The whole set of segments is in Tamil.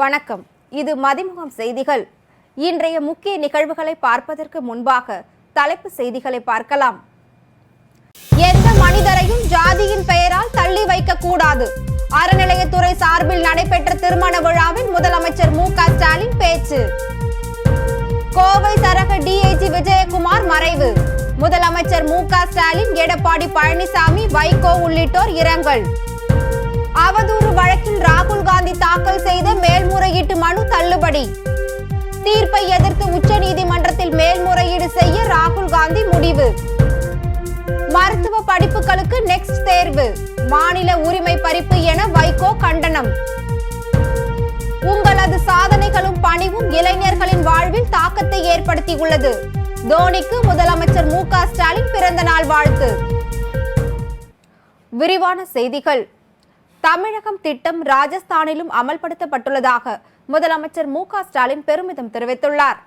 வணக்கம். இது மதிமுகம் செய்திகள். இன்றைய முக்கிய நிகழ்வுகளை பார்ப்பதற்கு முன்பாக தலைப்பு செய்திகளை பார்க்கலாம். எந்த மனிதரையும் ஜாதியின் பெயரால் தள்ளி வைக்க கூடாது. அறநிலையத்துறை சார்பில் நடைபெற்ற திருமண விழாவில் முதலமைச்சர் மு க ஸ்டாலின் பேச்சு. கோவை சரக டிஐஜி விஜயகுமார் மறைவு. முதலமைச்சர் மு க ஸ்டாலின் எடப்பாடி பழனிசாமி வைகோ உள்ளிட்டோர் இரங்கல். அவதூறு வழக்கில் ராகுல் காந்தி தாக்கல் செய்த மேல்முறையீட்டு மனு தள்ளுபடி. தீர்ப்பை எதிர்த்து உச்சநீதிமன்றத்தில் மேல்முறையீடு செய்ய ராகுல் காந்தி முடிவு. மருத்துவ படிப்புகளுக்கு நெக்ஸ்ட் தேர்வு மாநில உரிமை பறிப்பு என வைகோ கண்டனம். உங்களது சாதனைகளும் பணிவும் இளைஞர்களின் வாழ்வில் தாக்கத்தை ஏற்படுத்தியுள்ளது. தோனிக்கு முதலமைச்சர் மு க ஸ்டாலின் பிறந்த நாள் வாழ்த்து. விரிவான செய்திகள். தமிழகம் திட்டம் ராஜஸ்தானிலும் அமல்படுத்தப்பட்டுள்ளதாக முதலமைச்சர் மு ஸ்டாலின் பெருமிதம் தெரிவித்துள்ளார்.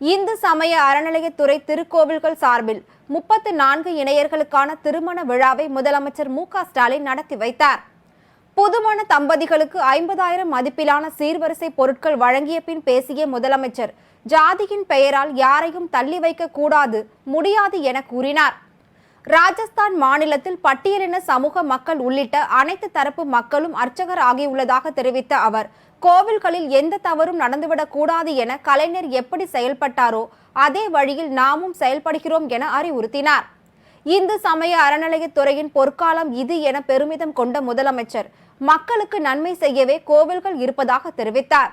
இந்து சமய அறநிலையத்துறை திருக்கோவில்கள் சார்பில் முப்பத்து நான்கு இணையர்களுக்கான திருமண விழாவை முதலமைச்சர் மு ஸ்டாலின் நடத்தி வைத்தார். புதுமண தம்பதிகளுக்கு ஐம்பதாயிரம் மதிப்பிலான சீர்வரிசை பொருட்கள் வழங்கிய பின் பேசிய முதலமைச்சர் ஜாதியின் பெயரால் யாரையும் தள்ளி வைக்க கூடாது முடியாது என கூறினார். ராஜஸ்தான் மாநிலத்தில் பட்டியலின சமூக மக்கள் உள்ளிட்ட அனைத்து தரப்பு மக்களும் அர்ச்சகர் ஆகியுள்ளதாக தெரிவித்த அவர் கோவில்களில் எந்த தவறும் நடந்துவிடக் கூடாது என கலைஞர் எப்படி செயல்பட்டாரோ அதே வழியில் நாமும் செயல்படுகிறோம் என அறிவுறுத்தினார். இந்து சமய அறநிலையத்துறையின் பொற்காலம் இது என பெருமிதம் கொண்ட முதலமைச்சர் மக்களுக்கு நன்மை செய்யவே கோவில்கள் இருப்பதாக தெரிவித்தார்.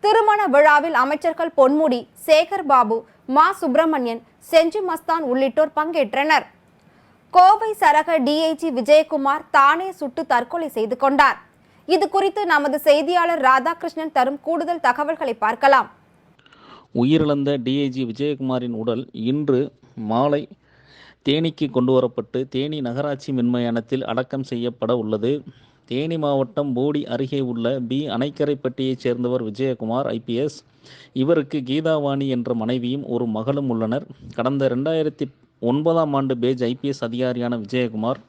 திருமண விழாவில் அமைச்சர்கள் பொன்முடி சேகர் பாபு மா சுப்பிரமணியன் செஞ்சி மஸ்தான் உள்ளிட்டோர் பங்கேற்றனர். கோவை சரக டிஐஜி விஜயகுமார் தானே சுட்டு தற்கொலை செய்து கொண்டார். இது குறித்து நமது செய்தியாளர் ராதாகிருஷ்ணன் தரும் கூடுதல் தகவல்களை பார்க்கலாம். உயிரிழந்த டிஐஜி விஜயகுமாரின் உடல் இன்று மாலை தேனிக்கு கொண்டு வரப்பட்டு தேனி நகராட்சி மின்மயானத்தில் அடக்கம் செய்யப்பட உள்ளது. தேனி மாவட்டம் போடி அருகே உள்ள பி அணைக்கரைப்பட்டியைச் சேர்ந்தவர் விஜயகுமார் ஐபிஎஸ் இவருக்கு கீதாவாணி என்ற மனைவியும் ஒரு மகளும் உள்ளனர். கடந்த ரெண்டாயிரத்தி ஒன்பதாம் ஆண்டு பேஜ் ஐபிஎஸ் அதிகாரியான விஜயகுமார்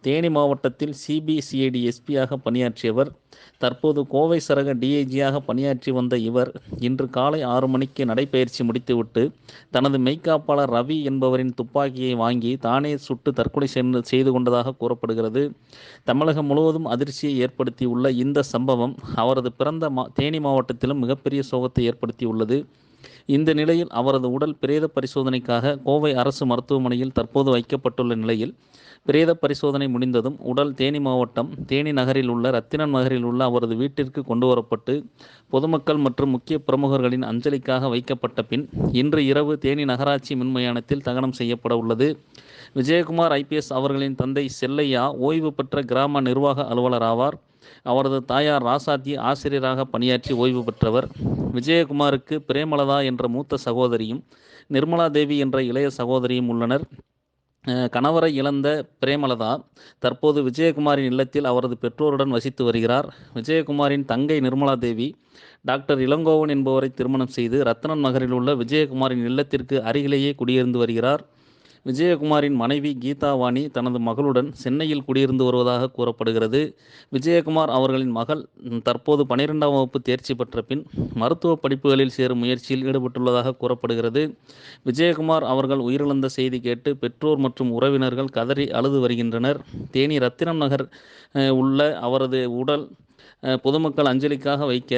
தேனி மாவட்டத்தில் சிபிசிஐடி எஸ்பியாக பணியாற்றியவர் தற்போது கோவை சரக டிஐஜியாக பணியாற்றி வந்த இவர் இன்று காலை ஆறு மணிக்கு நடைபயிற்சி முடித்துவிட்டு தனது மெய்க்காப்பாளர் ரவி என்பவரின் துப்பாக்கியை வாங்கி தானே சுட்டு தற்கொலை சென்று- செய்து கொண்டதாக கூறப்படுகிறது. தமிழகம் முழுவதும் அதிர்ச்சியை ஏற்படுத்தியுள்ள இந்த சம்பவம் அவரது பிறந்த மா தேனி மாவட்டத்திலும் மிகப்பெரிய சோகத்தை ஏற்படுத்தியுள்ளது. இந்த நிலையில் அவரது உடல் பிரேத பரிசோதனைக்காக கோவை அரசு மருத்துவமனையில் தற்போது வைக்கப்பட்டுள்ள நிலையில் பிரேத பரிசோதனை முடிந்ததும் உடல் தேனி மாவட்டம் தேனி நகரில் உள்ள ரத்தினன் நகரில் உள்ள அவரது வீட்டிற்கு கொண்டு வரப்பட்டு பொதுமக்கள் மற்றும் முக்கிய பிரமுகர்களின் அஞ்சலிக்காக வைக்கப்பட்ட பின் இன்று இரவு தேனி நகராட்சி மின்மயானத்தில் தகனம் செய்யப்பட உள்ளது. விஜயகுமார் ஐபிஎஸ் அவர்களின் தந்தை செல்லையா ஓய்வு பெற்ற கிராம நிர்வாக அலுவலர் ஆவார். அவரது தாயார் ராசாத்தி ஆசிரியராக பணியாற்றி ஓய்வு பெற்றவர். விஜயகுமாருக்கு பிரேமலதா என்ற மூத்த சகோதரியும் நிர்மலா தேவி என்ற இளைய சகோதரியும் உள்ளனர். கணவரை இழந்த பிரேமலதா தற்போது விஜயகுமாரின் இல்லத்தில் அவரது பெற்றோருடன் வசித்து வருகிறார். விஜயகுமாரின் தங்கை நிர்மலா தேவி டாக்டர் இளங்கோவன் என்பவரை திருமணம் செய்து ரத்னன் நகரில் உள்ள விஜயகுமாரின் இல்லத்திற்கு அருகிலேயே குடியிருந்து வருகிறார். விஜயகுமாரின் மனைவி கீதாவாணி தனது மகளுடன் சென்னையில் குடியிருந்து வருவதாக கூறப்படுகிறது. விஜயகுமார் அவர்களின் மகள் தற்போது பனிரெண்டாம் வகுப்பு தேர்ச்சி பெற்ற பின் மருத்துவ படிப்புகளில் சேரும் முயற்சியில் ஈடுபட்டுள்ளதாக கூறப்படுகிறது. விஜயகுமார் அவர்கள் உயிரிழந்த செய்தி கேட்டு பெற்றோர் மற்றும் உறவினர்கள் கதறி அழுது வருகின்றனர். தேனி ரத்தினம் நகர் உள்ள அவரது உடல் பொதுமக்கள் அஞ்சலிக்காக வைக்க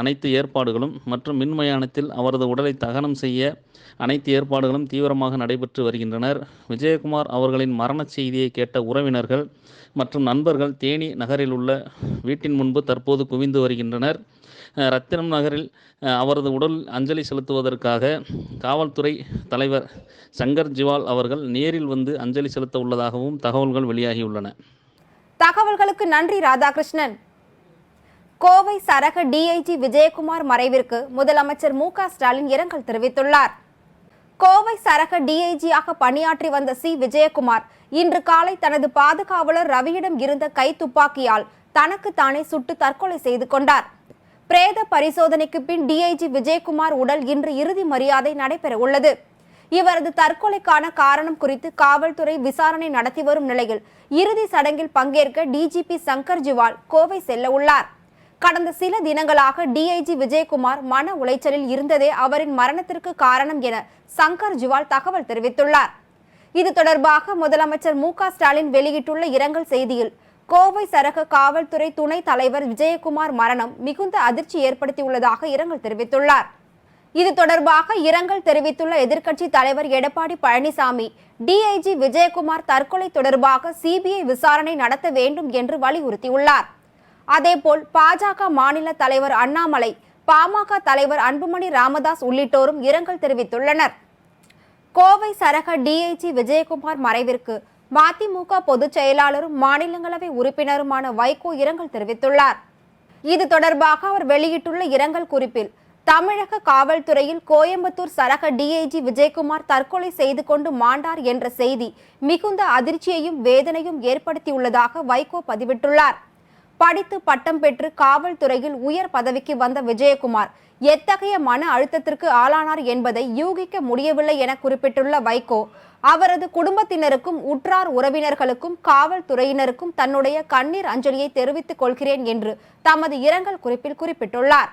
அனைத்து ஏற்பாடுகளும் மற்றும் மின்மயானத்தில் அவரது உடலை தகனம் செய்ய அனைத்து ஏற்பாடுகளும் தீவிரமாக நடைபெற்று வருகின்றனர். விஜயகுமார் அவர்களின் மரணச் செய்தியை கேட்ட உறவினர்கள் மற்றும் நண்பர்கள் தேனி நகரில் உள்ள வீட்டின் முன்பு தற்போது குவிந்து வருகின்றனர். ரத்தினம் நகரில் அவரது உடல் அஞ்சலி செலுத்துவதற்காக காவல்துறை தலைவர் சங்கர் ஜிவால் அவர்கள் நேரில் வந்து அஞ்சலி செலுத்த உள்ளதாகவும் தகவல்கள் வெளியாகியுள்ளன. தகவல்களுக்கு நன்றி ராதாகிருஷ்ணன். கோவை சரக டிஐஜி விஜயகுமார் மறைவிற்கு முதலமைச்சர் மு ஸ்டாலின் இரங்கல் தெரிவித்துள்ளார். கோவை சரக டிஐஜியாக பணியாற்றி வந்த சி விஜயகுமார் இன்று காலை தனது பாதுகாவலர் ரவியிடம் இருந்த கை துப்பாக்கியால் தனக்கு தானே சுட்டு தற்கொலை செய்து கொண்டார். பிரேத பரிசோதனைக்கு பின் டிஐஜி விஜயகுமார் உடல் இன்று இறுதி மரியாதை நடைபெற உள்ளது. இவரது தற்கொலைக்கான காரணம் குறித்து காவல்துறை விசாரணை நடத்தி வரும் நிலையில் இறுதி சடங்கில் பங்கேற்க டிஜிபி சங்கர் ஜிவால் கோவை செல்ல உள்ளார். கடந்த சில தினங்களாக டிஐஜி விஜயகுமார் மன உளைச்சலில் இருந்ததே அவரின் மரணத்திற்கு காரணம் என சங்கர் ஜுவால் தகவல் தெரிவித்துள்ளார். இது தொடர்பாக முதலமைச்சர் மு க ஸ்டாலின் வெளியிட்டுள்ள இரங்கல் செய்தியில் கோவை சரக காவல்துறை துணைத் தலைவர் விஜயகுமார் மரணம் மிகுந்த அதிர்ச்சி ஏற்படுத்தியுள்ளதாக இரங்கல் தெரிவித்துள்ளார். இது தொடர்பாக இரங்கல் தெரிவித்துள்ள எதிர்க்கட்சி தலைவர் எடப்பாடி பழனிசாமி டிஐஜி விஜயகுமார் தற்கொலை தொடர்பாக சிபிஐ விசாரணை நடத்த வேண்டும் என்று வலியுறுத்தியுள்ளார். அதேபோல் பாஜக மாநில தலைவர் அண்ணாமலை பாமக தலைவர் அன்புமணி ராமதாஸ் உள்ளிட்டோரும் இரங்கல் தெரிவித்துள்ளனர். கோவை சரக டிஐஜி விஜயகுமார் மறைவிற்கு மதிமுக பொதுச் செயலாளரும் மாநிலங்களவை உறுப்பினருமான வைகோ இரங்கல் தெரிவித்துள்ளார். இது தொடர்பாக அவர் வெளியிட்டுள்ள இரங்கல் குறிப்பில் தமிழக காவல்துறையில் கோயம்புத்தூர் சரக டிஐஜி விஜயகுமார் தற்கொலை செய்து கொண்டு மாண்டார் என்ற செய்தி மிகுந்த அதிர்ச்சியையும் வேதனையும் ஏற்படுத்தியுள்ளதாக வைகோ பதிவிட்டுள்ளார். படித்து பட்டம் பெற்று காவல்துறையில் உயர் பதவிக்கு வந்த விஜயகுமார் எத்தகைய மன அழுத்தத்திற்கு ஆளானார் என்பதை யூகிக்க முடியவில்லை என குறிப்பிட்டுள்ள வைகோ அவரது குடும்பத்தினருக்கும் உற்றார் உறவினர்களுக்கும் காவல்துறையினருக்கும் தன்னுடைய கண்ணீர் அஞ்சலியை தெரிவித்துக் கொள்கிறேன் என்று தமது இரங்கல் குறிப்பில் குறிப்பிட்டுள்ளார்.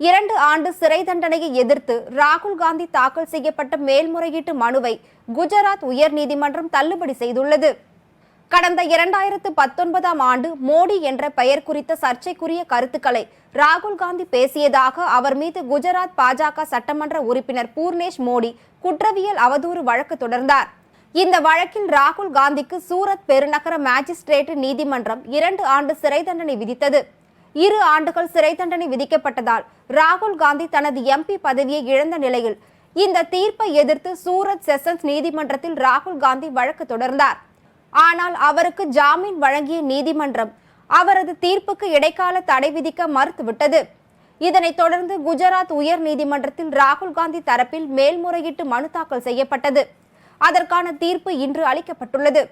இரண்டு ஆண்டு சிறை தண்டனையை எதிர்த்து ராகுல் காந்தி தாக்கல் செய்யப்பட்ட மேல்முறையீட்டு மனுவை குஜராத் உயர்நீதிமன்றம் தள்ளுபடி செய்துள்ளது. கடந்த இரண்டாயிரத்து பத்தொன்பதாம் ஆண்டு மோடி என்ற பெயர் குறித்த சர்ச்சைக்குரிய கருத்துக்களை ராகுல் காந்தி பேசியதாக அவர் மீது குஜராத் பாஜக சட்டமன்ற உறுப்பினர் பூர்ணேஷ் மோடி குற்றவியல் அவதூறு வழக்கு தொடர்ந்தார். இந்த வழக்கில் ராகுல் காந்திக்கு சூரத் பெருநகர மேஜிஸ்ட்ரேட் நீதிமன்றம் இரண்டு ஆண்டு சிறை தண்டனை விதித்தது. இரு ஆண்டுகள் சிறை தண்டனை விதிக்கப்பட்டதால் ராகுல் காந்தி தனது எம்பி பதவியை இழந்த நிலையில் இந்த தீர்ப்பை எதிர்த்து சூரத் செஷன்ஸ் நீதிமன்றத்தில் ராகுல் காந்தி வழக்கு தொடர்ந்தார். ஆனால் அவருக்கு ஜாமீன் வழங்கிய நீதிமன்றம் அவரது தீர்ப்புக்கு இடைக்கால தடை விதிக்க மறுத்துவிட்டது. இதனைத் தொடர்ந்து குஜராத் உயர் நீதிமன்றத்தில் ராகுல் காந்தி தரப்பில் மேல்முறையீட்டு மனு தாக்கல் செய்யப்பட்டது. அதற்கான தீர்ப்பு இன்று அளிக்கப்பட்டுள்ளது.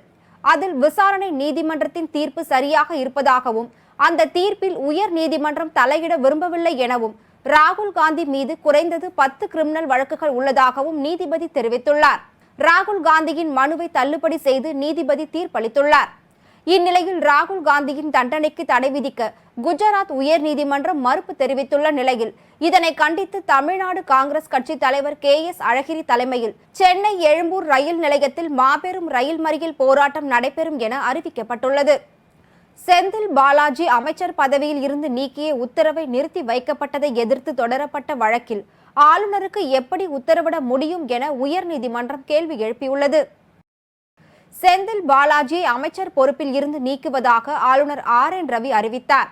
அதில் விசாரணை நீதிமன்றத்தின் தீர்ப்பு சரியாக இருப்பதாகவும் அந்த தீர்ப்பில் உயர் நீதிமன்றம் தலையிட விரும்பவில்லை எனவும் ராகுல் காந்தி மீது குறைந்தது பத்து கிரிமினல் வழக்குகள் உள்ளதாகவும் நீதிபதி தெரிவித்துள்ளார். ராகுல் காந்தியின் மனுவை தள்ளுபடி செய்து நீதிபதி தீர்ப்பளித்துள்ளார். இந்நிலையில் ராகுல் காந்தியின் தண்டனைக்கு தடை விதிக்க குஜராத் உயர்நீதிமன்றம் மறுப்பு தெரிவித்துள்ள நிலையில் இதனை கண்டித்து தமிழ்நாடு காங்கிரஸ் கட்சி தலைவர் கே எஸ் அழகிரி தலைமையில் சென்னை எழும்பூர் ரயில் நிலையத்தில் மாபெரும் ரயில் மறியல் போராட்டம் நடைபெறும் என அறிவிக்கப்பட்டுள்ளது. செந்தில் பாலாஜி அமைச்சர் பதவியில் இருந்து நீக்கிய உத்தரவை நிறுத்தி வைக்கப்பட்டதை எதிர்த்து தொடரப்பட்ட வழக்கில் ஆளுநருக்கு எப்படி உத்தரவிட முடியும் என உயர்நீதிமன்றம் கேள்வி எழுப்பியுள்ளது. செந்தில் பாலாஜியை அமைச்சர் பொறுப்பில் இருந்து நீக்குவதாக ஆளுநர் ஆர் என் ரவி அறிவித்தார்.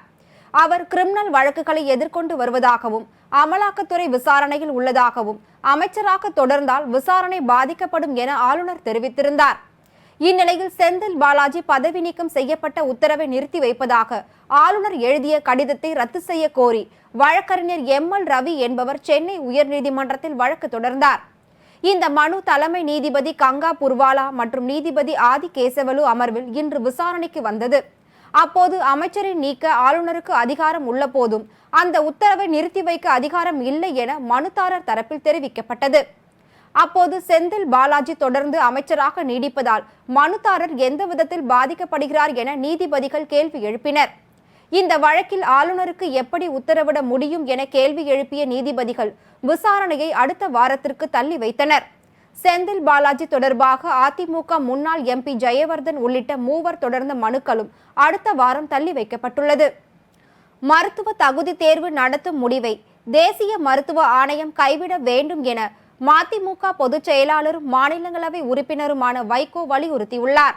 அவர் கிரிமினல் வழக்குகளை எதிர்கொண்டு வருவதாகவும் அமலாக்கத்துறை விசாரணையில் உள்ளதாகவும் அமைச்சராக தொடர்ந்தால் விசாரணை பாதிக்கப்படும் என ஆளுநர் தெரிவித்திருந்தார். இந்நிலையில் செந்தில் பாலாஜி பதவி நீக்கம் செய்யப்பட்ட உத்தரவை நிறுத்தி வைப்பதாக ஆளுநர் எழுதிய கடிதத்தை ரத்து செய்ய கோரி வழக்கறிஞர் எம் எல் ரவி என்பவர் சென்னை உயர்நீதிமன்றத்தில் வழக்கு தொடர்ந்தார். இந்த மனு தலைமை நீதிபதி கங்கா புர்வாலா மற்றும் நீதிபதி ஆதி கேசவலு அமர்வில் இன்று விசாரணைக்கு வந்தது. அப்போது அமைச்சரை நீக்க ஆளுநருக்கு அதிகாரம் உள்ள போதும் அந்த உத்தரவை நிறுத்தி வைக்க அதிகாரம் இல்லை என மனுதாரர் தரப்பில் தெரிவிக்கப்பட்டது. அப்போது செந்தில் பாலாஜி தொடர்ந்து அமைச்சராக நீடிப்பதால் மனுதாரர் எந்த விதத்தில் பாதிக்கப்படுகிறார் என நீதிபதிகள் கேள்வி எழுப்பினர். இந்த வழக்கில் ஆளுநருக்கு எப்படி உத்தரவிட முடியும் என கேள்வி எழுப்பிய நீதிபதிகள் விசாரணையை அடுத்த வாரத்திற்கு தள்ளி வைத்தனர். செந்தில் பாலாஜி தொடர்பாக அதிமுக முன்னாள் எம்பி ஜெயவர்தன் உள்ளிட்ட மூவர் தொடர்ந்த மனுக்களும் அடுத்த வாரம் தள்ளி வைக்கப்பட்டுள்ளது. மருத்துவ தகுதி தேர்வு நடத்தும் முடிவை தேசிய மருத்துவ ஆணையம் கைவிட வேண்டும் என மதிமுக பொதுச் செயலாளரும் மாநிலங்களவை உறுப்பினருமான வைகோ வலியுறுத்தியுள்ளார்.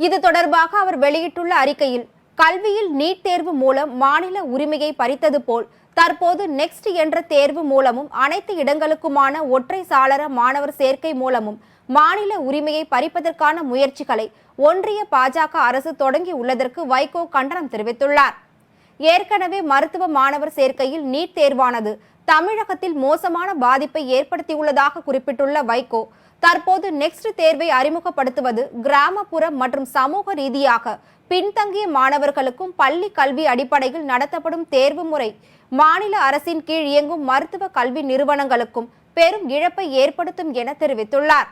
இது தொடர்பாக அவர் வெளியிட்டுள்ள அறிக்கையில் கல்வியில் நீட் தேர்வு மூலம் மாநில உரிமையை பறித்தது போல் தற்போது நெக்ஸ்ட் என்ற தேர்வு மூலமும் அனைத்து இடங்களுக்குமான ஒற்றை சாளர மாணவர் சேர்க்கை மூலமும் மாநில உரிமையை பறிப்பதற்கான முயற்சிகளை ஒன்றிய பாஜக அரசு தொடங்கி உள்ளதற்கு வைகோ கண்டனம் தெரிவித்துள்ளார். ஏற்கனவே மருத்துவ மாணவர் சேர்க்கையில் நீட் தேர்வானது தமிழகத்தில் மோசமான பாதிப்பை ஏற்படுத்தியுள்ளதாக குறிப்பிட்டுள்ள வைகோ தற்போது நெக்ஸ்ட் தேர்வை அறிமுகப்படுத்துவது கிராமப்புற மற்றும் சமூக ரீதியாக பின்தங்கிய மாணவர்களுக்கும் பள்ளி கல்வி அடிப்படையில் நடத்தப்படும் தேர்வு முறை. மாநில அரசின் கீழ் இயங்கும் மருத்துவ கல்வி நிறுவனங்களுக்கும் பெரும் இழப்பை ஏற்படுத்தும் என தெரிவித்துள்ளார்.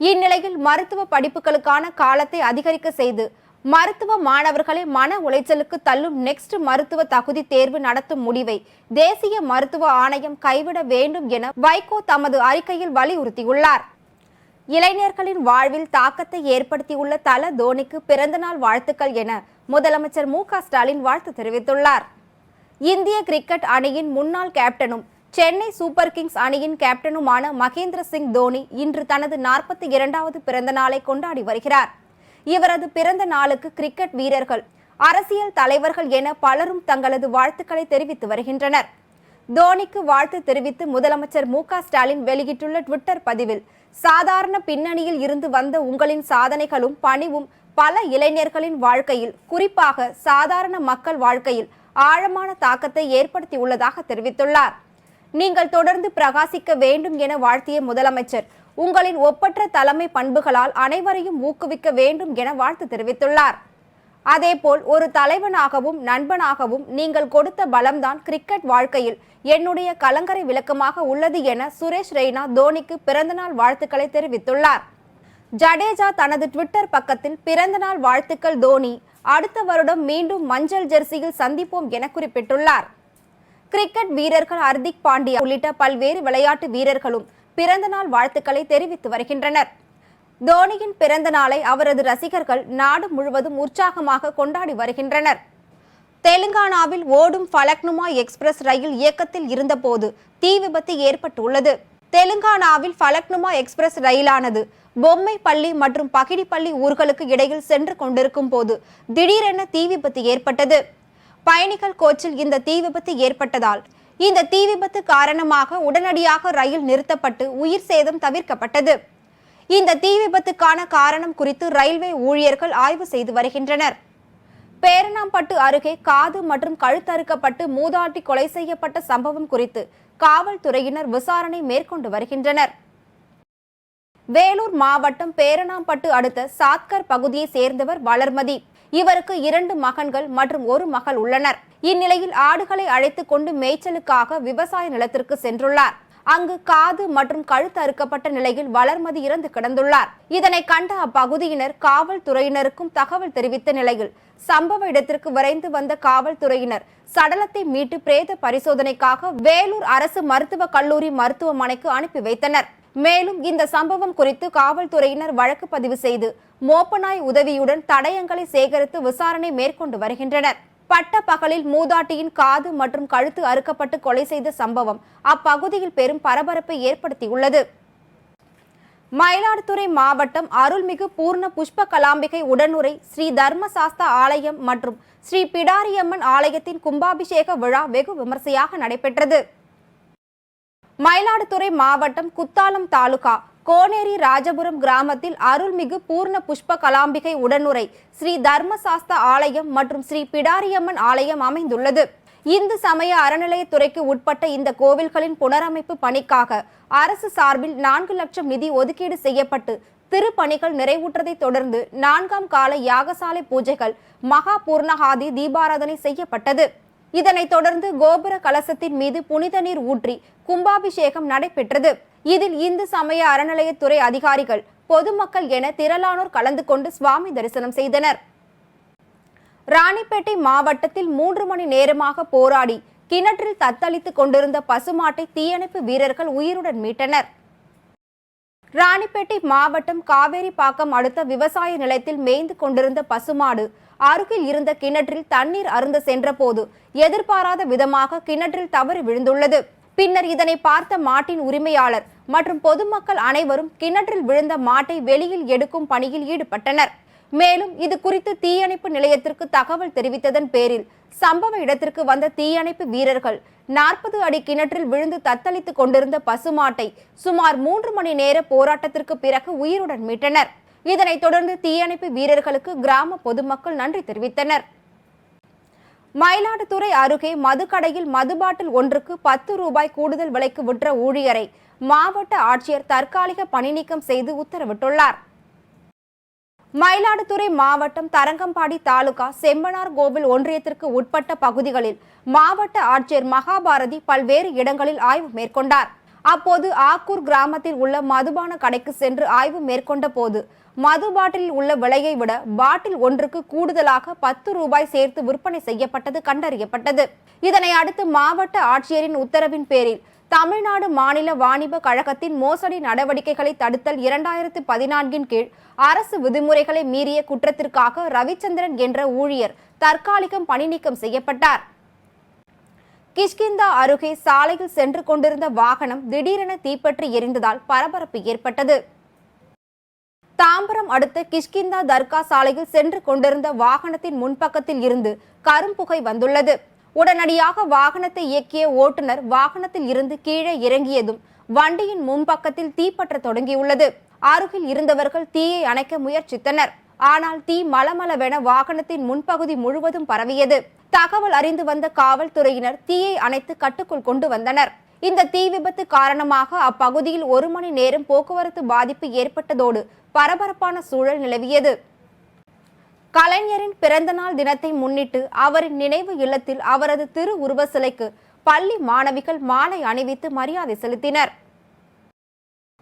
இந்நிலையில் மருத்துவ படிப்புகளுக்கான காலத்தை அதிகரிக்க செய்து மருத்துவ மாணவர்களை மன உளைச்சலுக்கு தள்ளும் நெக்ஸ்ட் மருத்துவ தகுதி தேர்வு நடத்தும் முடிவை தேசிய மருத்துவ ஆணையம் கைவிட வேண்டும் என வைகோ தமது அறிக்கையில் வலியுறுத்தியுள்ளார். இளைஞர்களின் வாழ்வில் தாக்கத்தை ஏற்படுத்தியுள்ள தல தோனிக்கு பிறந்தநாள் வாழ்த்துக்கள் என முதலமைச்சர் மு ஸ்டாலின் வாழ்த்து தெரிவித்துள்ளார். இந்திய கிரிக்கெட் அணியின் முன்னாள் கேப்டனும் சென்னை சூப்பர் கிங்ஸ் அணியின் கேப்டனுமான மகேந்திர சிங் தோனி இன்று தனது நாற்பத்தி இரண்டாவது பிறந்த நாளை கொண்டாடி வருகிறார். இவரது பிறந்த நாளுக்கு கிரிக்கெட் வீரர்கள் அரசியல் தலைவர்கள் என பலரும் தங்களது வாழ்த்துக்களை தெரிவித்து வருகின்றனர். தோனிக்கு வாழ்த்து தெரிவித்து முதலமைச்சர் மு ஸ்டாலின் வெளியிட்டுள்ள ட்விட்டர் பதிவில் சாதாரண பின்னணியில் இருந்து வந்த உங்களின் சாதனைகளும் பணிவும் பல இளைஞர்களின் வாழ்க்கையில் குறிப்பாக சாதாரண மக்கள் வாழ்க்கையில் ஆழமான தாக்கத்தை ஏற்படுத்தியுள்ளதாக தெரிவித்துள்ளார். நீங்கள் தொடர்ந்து பிரகாசிக்க வேண்டும் என வாழ்த்திய முதலமைச்சர் உங்களின் ஒப்பற்ற தலைமை பண்புகளால் அனைவரையும் ஊக்குவிக்க வேண்டும் என வாழ்த்து தெரிவித்துள்ளார். அதேபோல் ஒரு தலைவனாகவும் நண்பனாகவும் நீங்கள் கொடுத்த பலம்தான் கிரிக்கெட் வாழ்க்கையில். என்னுடைய கலங்கரை விளக்கமாக உள்ளது என சுரேஷ் ரெய்னா தோனிக்கு பிறந்தநாள் வாழ்த்துக்களை தெரிவித்துள்ளார். ஜடேஜா தனது ட்விட்டர் பக்கத்தில் பிறந்தநாள் வாழ்த்துக்கள் தோனி அடுத்த வருடம் மீண்டும் மஞ்சள் ஜெர்சியில் சந்திப்போம் என குறிப்பிட்டுள்ளார். கிரிக்கெட் வீரர்கள் ஹர்திக் பாண்டியா உள்ளிட்ட பல்வேறு விளையாட்டு வீரர்களும் பிறந்தநாள் வாழ்த்துக்களை தெரிவித்து வருகின்றனர். தோனியின் பிறந்த நாளை அவரது ரசிகர்கள் நாடு முழுவதும் உற்சாகமாக கொண்டாடி வருகின்றனர். தெலுங்கானாவில் ஓடும் ஃபலக்னுமா எக்ஸ்பிரஸ் ரயில் இயக்கத்தில் இருந்தபோது தீ விபத்து ஏற்பட்டுள்ளது. தெலுங்கானாவில் ஃபலக்னுமா எக்ஸ்பிரஸ் ரயிலானது பொம்மை பள்ளி மற்றும் பகிடிப்பள்ளி ஊர்களுக்கு இடையில் சென்று கொண்டிருக்கும் போது திடீரென தீ விபத்து ஏற்பட்டது. பயணிகள் கோச்சில் இந்த தீ விபத்து ஏற்பட்டதால் இந்த தீ விபத்து காரணமாக உடனடியாக ரயில் நிறுத்தப்பட்டு உயிர் சேதம் தவிர்க்கப்பட்டது. இந்த தீ விபத்துக்கான காரணம் குறித்து ரயில்வே ஊழியர்கள் ஆய்வு செய்து வருகின்றனர். பேரணாம்பட்டு அருகே காது மற்றும் கழுத்தறுக்கப்பட்டு மூதாட்டி கொலை செய்யப்பட்ட சம்பவம் குறித்து காவல்துறையினர் விசாரணை மேற்கொண்டு வருகின்றனர். வேலூர் மாவட்டம் பேரணாம்பட்டு அடுத்த சாத்கர் பகுதியை சேர்ந்தவர் வளர்மதி. இவருக்கு இரண்டு மகன்கள் மற்றும் ஒரு மகள் உள்ளனர். இந்நிலையில் ஆடுகளை அழைத்துக் கொண்டு மேய்ச்சலுக்காக விவசாய நிலத்திற்கு சென்றுள்ளார். அங்கு காது மற்றும் கழுத்து அறுக்கப்பட்ட நிலையில் வளர்மதி இறந்து கிடந்துள்ளார். இதனை கண்ட அப்பகுதியினர் காவல்துறையினருக்கும் தகவல் தெரிவித்த நிலையில் சம்பவ இடத்திற்கு விரைந்து வந்த காவல்துறையினர் சடலத்தை மீட்டு பிரேத பரிசோதனைக்காக வேலூர் அரசு மருத்துவக் கல்லூரி மருத்துவமனைக்கு அனுப்பி வைத்தனர். மேலும் இந்த சம்பவம் குறித்து காவல்துறையினர் வழக்கு பதிவு செய்து மோப்பநாய் உதவியுடன் தடயங்களை சேகரித்து விசாரணை மேற்கொண்டு வருகின்றனர். பட்ட பகலில் மூதாட்டியின் காது மற்றும் கழுத்து அறுக்கப்பட்டு கொலை செய்த சம்பவம் அப்பகுதியில் பெரும் பரபரப்பை ஏற்படுத்தியுள்ளது. மயிலாடுதுறை மாவட்டம் அருள்மிகு பூர்ண புஷ்ப கலாம்பிகை உடனுரை ஸ்ரீ தர்மசாஸ்தா ஆலயம் மற்றும் ஸ்ரீ பிடாரியம்மன் ஆலயத்தின் கும்பாபிஷேக விழா வெகு விமர்சையாக நடைபெற்றது. மயிலாடுதுறை மாவட்டம் குத்தாலம் தாலுகா கோனேரி ராஜபுரம் கிராமத்தில் அருள்மிகு பூர்ண புஷ்ப கலாம்பிகை உடனுரை ஸ்ரீ தர்மசாஸ்தா ஆலயம் மற்றும் ஸ்ரீ பிடாரியம்மன் ஆலயம் அமைந்துள்ளது. இந்து சமய அறநிலையத்துறைக்கு உட்பட்ட இந்த கோவில்களின் புனரமைப்பு பணிக்காக அரசு சார்பில் நான்கு லட்சம் நிதி ஒதுக்கீடு செய்யப்பட்டு திருப்பணிகள் நிறைவுற்றதை தொடர்ந்து நான்காம் கால யாகசாலை பூஜைகள் மகா பூர்ணகாதி தீபாராதனை செய்யப்பட்டது. இதனைத் தொடர்ந்து கோபுர கலசத்தின் மீது புனித நீர் ஊற்றி கும்பாபிஷேகம் நடைபெற்றது. இதில் இந்து சமய அறநிலையத்துறை அதிகாரிகள் பொதுமக்கள் என திரளானோர் கலந்து கொண்டு சுவாமி தரிசனம் செய்தனர். ராணிப்பேட்டை மாவட்டத்தில் மூன்று மணி நேரமாக போராடி கிணற்றில் தத்தளித்துக் கொண்டிருந்த பசுமாட்டை தீயணைப்பு வீரர்கள் உயிருடன் மீட்டனர். ராணிப்பேட்டை மாவட்டம் காவேரிப்பாக்கம் அடுத்த விவசாய நிலத்தில் மேய்ந்து கொண்டிருந்த பசுமாடு அருகில் இருந்த கிணற்றில் தண்ணீர் அருந்த சென்றபோது எதிர்பாராத விதமாக கிணற்றில் தவறி விழுந்துள்ளது. பின்னர் இதனை பார்த்த மாட்டின் உரிமையாளர் மற்றும் பொதுமக்கள் அனைவரும் கிணற்றில் விழுந்த மாட்டை வெளியில் எடுக்கும் பணியில் ஈடுபட்டனர். மேலும் இது குறித்து தீயணைப்பு நிலையத்திற்கு தகவல் தெரிவித்ததன் பேரில் சம்பவ இடத்திற்கு வந்த தீயணைப்பு வீரர்கள் நாற்பது அடி கிணற்றில் விழுந்து தத்தளித்துக் கொண்டிருந்த பசுமாட்டை சுமார் மூன்று மணி நேர போராட்டத்திற்கு பிறகு உயிருடன் மீட்டனர். இதனைத் தொடர்ந்து தீயணைப்பு வீரர்களுக்கு கிராம பொதுமக்கள் நன்றி தெரிவித்தனர். மயிலாடுதுறை அருகே மதுக்கடையில் மது பாட்டில் ஒன்றுக்கு பத்து ரூபாய் கூடுதல் விலைக்கு விற்ற ஊழியரை மாவட்ட ஆட்சியர் தற்காலிக பணிநீக்கம் செய்து உத்தரவிட்டுள்ளார். மயிலாடுதுறை மாவட்டம் தரங்கம்பாடி தாலுகா செம்பனார் கோவில் ஒன்றியத்திற்கு உட்பட்ட பகுதிகளில் மாவட்ட ஆட்சியர் மகாபாரதி பல்வேறு இடங்களில் ஆய்வு மேற்கொண்டார். அப்போது ஆக்கூர் கிராமத்தில் உள்ள மதுபான கடைக்கு சென்று ஆய்வு மேற்கொண்ட போது மது பாட்டிலில் உள்ள விலையை விட பாட்டில் ஒன்றுக்கு கூடுதலாக பத்து ரூபாய் சேர்த்து விற்பனை செய்யப்பட்டது கண்டறியப்பட்டது. இதனை அடுத்து மாவட்ட ஆட்சியரின் உத்தரவின் பேரில் தமிழ்நாடு மாநில வாணிப கழகத்தின் மோசடி நடவடிக்கைகளை தடுத்தல் இரண்டாயிரத்து பதினான்கின் கீழ் அரசு விதிமுறைகளை மீறிய குற்றத்திற்காக ரவிச்சந்திரன் என்ற ஊழியர் தற்காலிகம் பணிநீக்கம் செய்யப்பட்டார். கிஷ்கிந்தா அருகே சாலையில் சென்று கொண்டிருந்த வாகனம் திடீரென தீப்பற்றி எரிந்ததால் பரபரப்பு ஏற்பட்டது. தாம்பரம் அடுத்த கிஷ்கிந்தா தர்கா சாலையில் சென்று கொண்டிருந்த வாகனத்தின் முன்பக்கத்தில் இருந்து கரும்புகை வந்துள்ளது. உடனடியாக வாகனத்தை இயக்கிய ஓட்டுநர் வாகனத்தில் இருந்து கீழே இறங்கியதும் வண்டியின் முன்பக்கத்தில் தீப்பற்ற தொடங்கியுள்ளது. அருகில் இருந்தவர்கள் தீயை அணைக்க முயற்சித்தனர். ஆனால் தீ மலமளவென வாகனத்தின் முன்பகுதி முழுவதும் பரவியது. தகவல் அறிந்து வந்த காவல்துறையினர் தீயை அணைத்து கட்டுக்குள் கொண்டு வந்தனர். இந்த தீ விபத்து காரணமாக அப்பகுதியில் ஒரு மணி நேரம் போக்குவரத்து பாதிப்பு ஏற்பட்டதோடு பரபரப்பான சூழல் நிலவியது. கலைஞரின் பிறந்தநாள் தினத்தை முன்னிட்டு அவரின் நினைவு இல்லத்தில் அவரது திரு உருவ சிலைக்கு பள்ளி மாணவிகள் மாலை அணிவித்து மரியாதை செலுத்தினர்.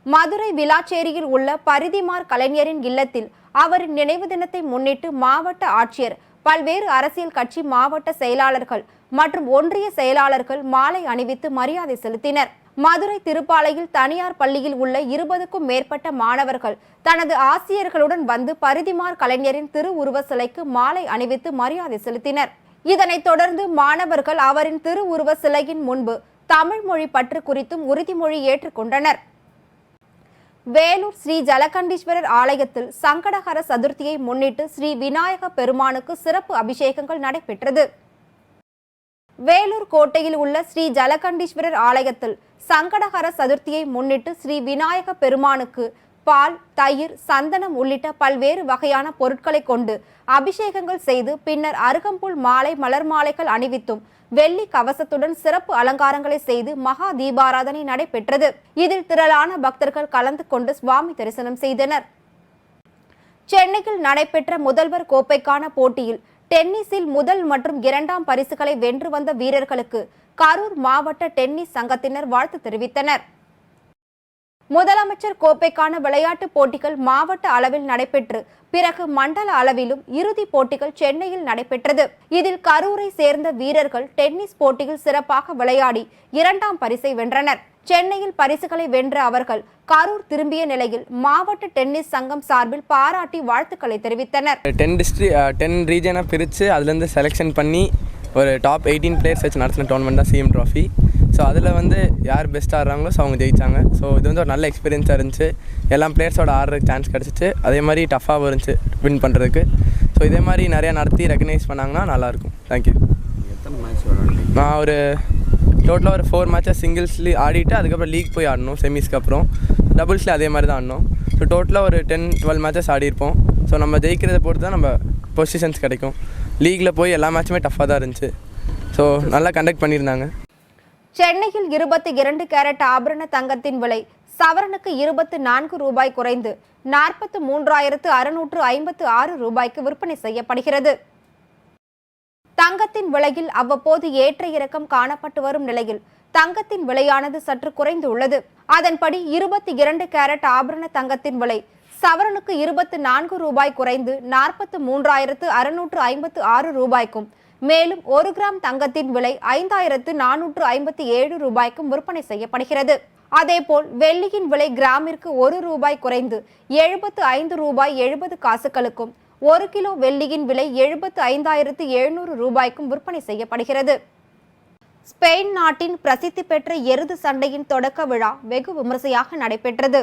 மதுரை விளாச்சேரியில் உள்ள பரிதிமார் கலைஞரின் இல்லத்தில் அவரின் நினைவு தினத்தை முன்னிட்டு மாவட்ட ஆட்சியர் பல்வேறு அரசியல் கட்சி மாவட்ட செயலாளர்கள் மற்றும் ஒன்றிய செயலாளர்கள் மாலை அணிவித்து மரியாதை செலுத்தினர். மதுரை திருப்பாலையில் தனியார் பள்ளியில் உள்ள இருபதுக்கும் மேற்பட்ட மாணவர்கள் தனது ஆசிரியர்களுடன் வந்து பரிதிமார் கலைஞரின் திருவுருவ சிலைக்கு மாலை அணிவித்து மரியாதை செலுத்தினர். இதனைத் தொடர்ந்து மாணவர்கள் அவரின் திருவுருவ சிலையின் முன்பு தமிழ் மொழி பற்று குறித்தும் உறுதிமொழி ஏற்றுக்கொண்டனர். வேலூர் ஸ்ரீ ஜலகண்டீஸ்வரர் ஆலயத்தில் சங்கடஹர சதுர்த்தியை முன்னிட்டு ஸ்ரீ விநாயக பெருமானுக்கு சிறப்பு அபிஷேகங்கள் நடைபெற்றது. வேலூர் கோட்டையில் உள்ள ஸ்ரீ ஜலகண்டீஸ்வரர் ஆலயத்தில் சங்கடஹர சதுர்த்தியை முன்னிட்டு ஸ்ரீ விநாயக பெருமானுக்கு பால் தயிர் சந்தனம் உள்ளிட்ட பல்வேறு வகையான பொருட்களை கொண்டு அபிஷேகங்கள் செய்து பின்னர் அருகம்புல் மாலை மலர் மாலைகள் அணிவித்தும் வெள்ளி கவசத்துடன் சிறப்பு அலங்காரங்களை செய்து மகா தீபாராதனை நடைபெற்றது. இதில் திரளான பக்தர்கள் கலந்து கொண்டு சுவாமி தரிசனம் செய்தனர். சென்னையில் நடைபெற்ற முதல்வர் கோப்பைக்கான போட்டியில் டென்னிஸில் முதல் மற்றும் இரண்டாம் பரிசுகளை வென்று வந்த வீரர்களுக்கு கரூர் மாவட்ட டென்னிஸ் சங்கத்தினர் வாழ்த்து தெரிவித்தனர். முதலமைச்சர் கோப்பைக்கான விளையாட்டுப் போட்டிகள் மாவட்ட அளவில் நடைபெற்று பிறகு மண்டல அளவிலும் இறுதிப் போட்டிகள் சென்னையில் நடைபெற்றது. இதில் கரூரை சேர்ந்த வீரர்கள் டென்னிஸ் போட்டியில் சிறப்பாக விளையாடி இரண்டாம் பரிசை வென்றனர். சென்னையில் பரிசுகளை வென்ற அவர்கள் கரூர் திரும்பிய நிலையில் மாவட்ட டென்னிஸ் சங்கம் சார்பில் பாராட்டி வாழ்த்துக்களை தெரிவித்தனர். டென் டிஸ்ட்ரி டென் ரீஜனை பிரித்து அதுலேருந்து செலெக்ஷன் பண்ணி ஒரு டாப் எயிட்டீன் பிளேயர்ஸ் வச்சு நடத்தின டோர்னமெண்ட் தான் சிஎம் ட்ராஃபி ஸோ அதில் வந்து யார் பெஸ்ட் ஆடுறாங்களோ ஸோ அவங்க ஜெயிச்சாங்க. ஸோ இது வந்து ஒரு நல்ல எக்ஸ்பீரியன்ஸாக இருந்துச்சு. எல்லா பிளேயர்ஸோட ஆடுறதுக்கு சான்ஸ் கிடச்சிச்சு. அதே மாதிரி டஃப்பாகவும் இருந்துச்சு வின் பண்ணுறதுக்கு ஸோ இதே மாதிரி நிறையா நடத்தி ரெக்கக்னைஸ் பண்ணாங்கன்னா நல்லாயிருக்கும் தேங்க்யூ நான் ஒரு டோட்டலாக ஒரு ஃபோர் மேட்சஸ் சிங்கிள்ஸ்லி ஆடிட்டு அதுக்கப்புறம் லீக் போய் ஆடணும் செமிஸ்க்கு அப்புறம். டபுள்ஸ்லேயும் அதே மாதிரி தான் ஆடணும். ஸோ டோட்டலாக ஒரு டென் டுவெல் மேட்சஸ் ஆடிருப்போம். ஸோ நம்ம ஜெயிக்கிறத பொறுத்து தான் நம்ம பொசிஷன்ஸ் கிடைக்கும். லீக்கில் போய் எல்லா மேட்சுமே டஃப்பாக தான் இருந்துச்சு. ஸோ நல்லா கண்டக்ட் பண்ணியிருந்தாங்க. சென்னையில் இருபத்தி இரண்டு கேரட் ஆபரண தங்கத்தின் விலை சவரனுக்கு இருபத்து நான்கு ரூபாய் குறைந்து நாற்பத்து மூன்றாயிரத்து அறுநூற்று ஐம்பத்து ஆறு ரூபாய்க்கு விற்பனை செய்யப்படுகிறது. தங்கத்தின் விலையில் அவ்வப்போது ஏற்ற இறக்கம் காணப்பட்டு வரும் நிலையில் தங்கத்தின் விலையானது சற்று குறைந்துள்ளது அதன்படி இருபத்தி இரண்டு கேரட் ஆபரண தங்கத்தின் விலை சவரனுக்கு இருபத்து நான்கு ரூபாய் குறைந்து நாற்பத்து மூன்றாயிரத்து அறுநூற்று ஐம்பத்து ஆறு ரூபாய்க்கும் மேலும் ஒரு கிராம் தங்கத்தின் விலை ஐந்தாயிரத்து நானூற்று ஐம்பத்தி ஏழு ரூபாய்க்கும் விற்பனை செய்யப்படுகிறது. அதேபோல் வெள்ளியின் விலை கிராமிற்கு ஒரு ரூபாய் குறைந்து எழுபத்து ஐந்து ரூபாய் எழுபது காசுகளுக்கும் ஒரு கிலோ வெள்ளியின் விலை எழுபத்து ஐந்தாயிரத்து எழுநூறு ரூபாய்க்கும் விற்பனை செய்யப்படுகிறது. ஸ்பெயின் நாட்டின் பிரசித்தி பெற்ற எருது சண்டையின் தொடக்க விழா வெகு விமரிசையாக நடைபெற்றது.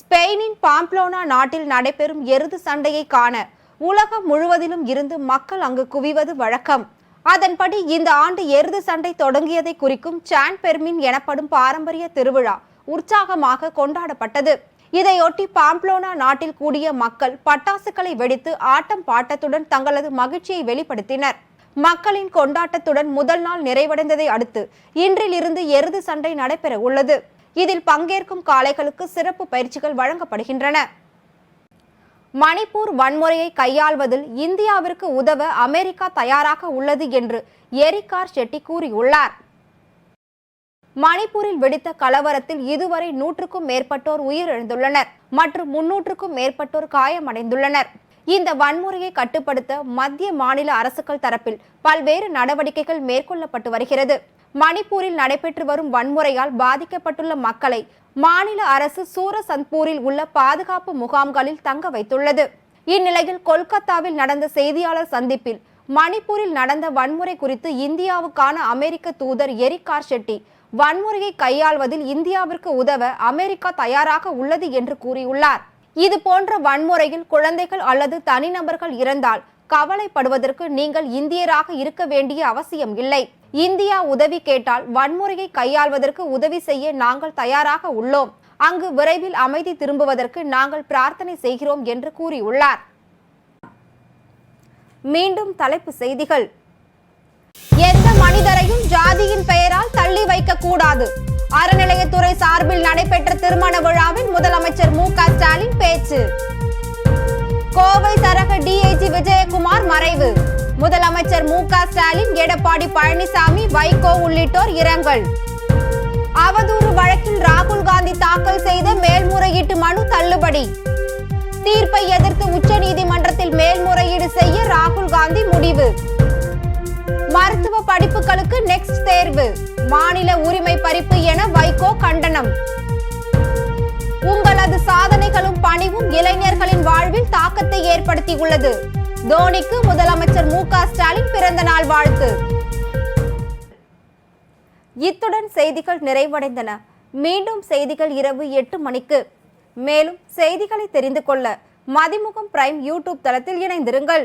ஸ்பெயினின் பாம்ப்ளோனா நாட்டில் நடைபெறும் எருது சண்டையை காண உலகம் முழுவதிலும் இருந்து மக்கள் அங்கு குவிவது வழக்கம். அதன்படி இந்த ஆண்டு எருது சண்டை தொடங்கியதை குறிக்கும் சான் பெர்மின் எனப்படும் பாரம்பரிய திருவிழா உற்சாகமாக கொண்டாடப்பட்டது. இதையொட்டி பாம்ப்ளோனா நாட்டில் கூடிய மக்கள் பட்டாசுகளை வெடித்து ஆட்டம் பாட்டத்துடன் தங்களது மகிழ்ச்சியை வெளிப்படுத்தினர். மக்களின் கொண்டாட்டத்துடன் முதல் நாள் நிறைவடைந்ததை அடுத்து இன்றிலிருந்து எருது சண்டை நடைபெற உள்ளது. இதில் பங்கேற்கும் காளைகளுக்கு சிறப்பு பயிற்சிகள் வழங்கப்படுகின்றன. மணிப்பூர் வன்முறையை கையாள்வதில் இந்தியாவிற்கு உதவ அமெரிக்கா தயாராக உள்ளது என்று எரிகார் ஷெட்டி கூறியுள்ளார். மணிப்பூரில் வெடித்த கலவரத்தில் இதுவரை நூற்றுக்கும் மேற்பட்டோர் உயிரிழந்துள்ளனர் மற்றும் முன்னூற்றுக்கும் மேற்பட்டோர் காயமடைந்துள்ளனர். இந்த வன்முறையை கட்டுப்படுத்த மத்திய மாநில அரசுகள் தரப்பில் பல்வேறு நடவடிக்கைகள் மேற்கொள்ளப்பட்டு வருகிறது. மணிப்பூரில் நடைபெற்று வரும் வன்முறையால் பாதிக்கப்பட்டுள்ள மக்களை மாநில அரசு சூரசந்த்பூரில் உள்ள பாதுகாப்பு முகாம்களில் தங்க வைத்துள்ளது. இந்நிலையில் கொல்கத்தாவில் நடந்த செய்தியாளர் சந்திப்பில் மணிப்பூரில் நடந்த வன்முறை குறித்து இந்தியாவுக்கான அமெரிக்க தூதர் எரிகார் ஷெட்டி வன்முறையை கையாள்வதில் இந்தியாவிற்கு உதவ அமெரிக்கா தயாராக உள்ளது என்று கூறியுள்ளார். இது போன்ற வன்முறையில் குழந்தைகள் அல்லது தனிநபர்கள் இறந்தால் கவலைப்படுவதற்கு நீங்கள் இந்தியராக இருக்க வேண்டிய அவசியம் இல்லை. இந்தியா உதவி கேட்டால் வன்முறையை கையாள்வதற்கு உதவி செய்ய நாங்கள் தயாராக உள்ளோம். அங்கு விரைவில் அமைதி திரும்புவதற்கு நாங்கள் பிரார்த்தனை செய்கிறோம் என்று கூறியுள்ளார். மீண்டும் தலைப்பு செய்திகள். எந்த மனிதரையும் ஜாதியின் பெயரால் தள்ளி வைக்க கூடாது. அறநிலையத்துறை சார்பில் நடைபெற்ற திருமண விழாவில் முதலமைச்சர் மு க ஸ்டாலின் பேச்சு. கோவை சரக டிஐஜி விஜயகுமார் மறைவு. முதலமைச்சர் மு க ஸ்டாலின் எடப்பாடி பழனிசாமி வைகோ உள்ளிட்டோர் இரங்கல். அவதூறு வழக்கில் ராகுல் காந்தி தாக்கல் செய்த மேல்முறையீட்டு மனு தள்ளுபடி. தீர்ப்பை எதிர்த்து உச்சநீதிமன்றத்தில் மேல்முறையீடு செய்ய ராகுல் காந்தி முடிவு. மருத்துவ படிப்புகளுக்கு நெக்ஸ்ட் தேர்வு. மாநில உரிமை பறிப்பு என வைகோ கண்டனம். உங்களது சாதனைகளும் பணிவும் இளைஞர்களின் வாழ்வில் தாக்கத்தை ஏற்படுத்தியுள்ளது. தோனிக்கு முதலமைச்சர் மு க ஸ்டாலின் பிறந்த நாள் வாழ்த்து. இத்துடன் செய்திகள் நிறைவடைந்தன. மீண்டும் செய்திகள் இரவு எட்டு மணிக்கு. மேலும் செய்திகளை தெரிந்து கொள்ள மதிமுகம் பிரைம் யூடியூப் தளத்தில் இணைந்திருங்கள்.